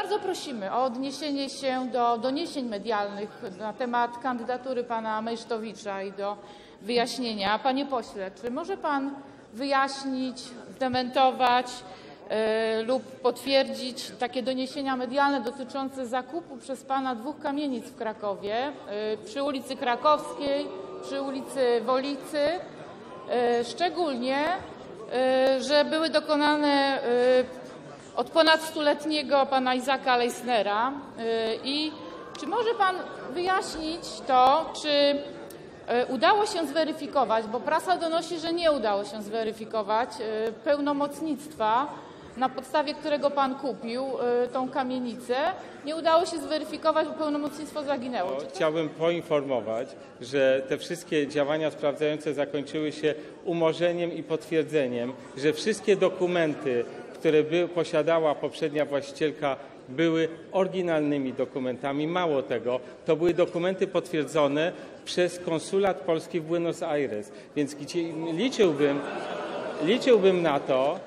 Bardzo prosimy o odniesienie się do doniesień medialnych na temat kandydatury pana Mejsztowicza i do wyjaśnienia. Panie pośle, czy może pan wyjaśnić, zdementować e, lub potwierdzić takie doniesienia medialne dotyczące zakupu przez pana dwóch kamienic w Krakowie e, przy ulicy Krakowskiej, przy ulicy Wolicy, e, szczególnie, że były dokonane od ponad stuletniego pana Izaka Leisnera y, i czy może pan wyjaśnić to, czy y, udało się zweryfikować, bo prasa donosi, że nie udało się zweryfikować y, pełnomocnictwa, na podstawie którego pan kupił tą kamienicę. Nie udało się zweryfikować, bo pełnomocnictwo zaginęło. To Chciałbym poinformować, że te wszystkie działania sprawdzające zakończyły się umorzeniem i potwierdzeniem, że wszystkie dokumenty, które posiadała poprzednia właścicielka, były oryginalnymi dokumentami. Mało tego, to były dokumenty potwierdzone przez konsulat polski w Buenos Aires. Więc liczyłbym, liczyłbym na to,